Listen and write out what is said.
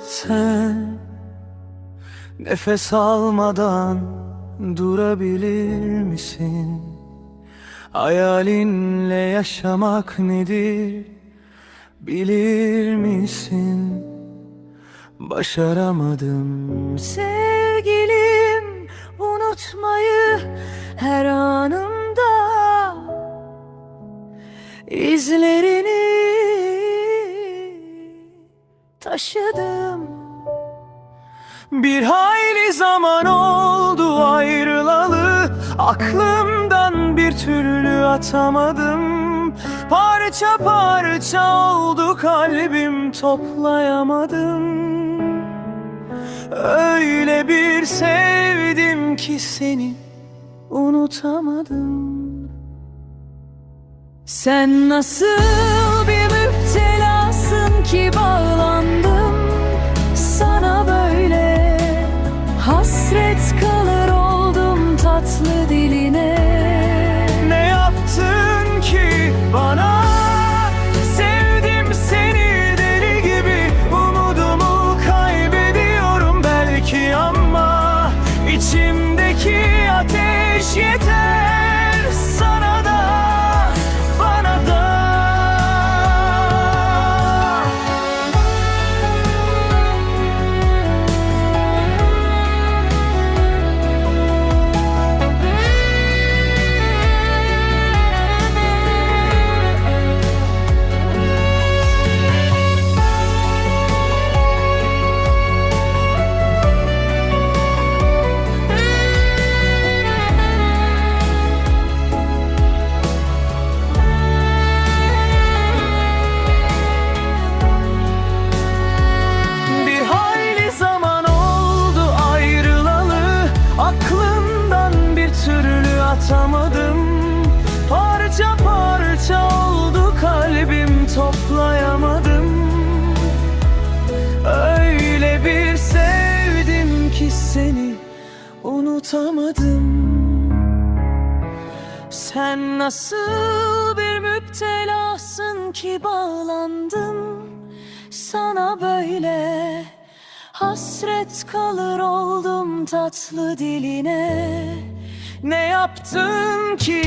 sen Nefes almadan durabilir misin? Hayalinle yaşamak nedir bilir misin? Başaramadım sevgilim unutmayı her anımda izlerini taşıdım. Bir hayli zaman oldu ayrılalı. Aklımdan bir türlü atamadım. Parça parça oldu kalbim toplayamadım. Öyle bir sevdim ki seni unutamadım. Sen nasıl bir müptelasın ki bağlandım yeter Sana unutamadım. Sen nasıl bir müptelasın ki bağlandım? Sana böyle Hasret kalır oldum tatlı diline. Ne yaptın ki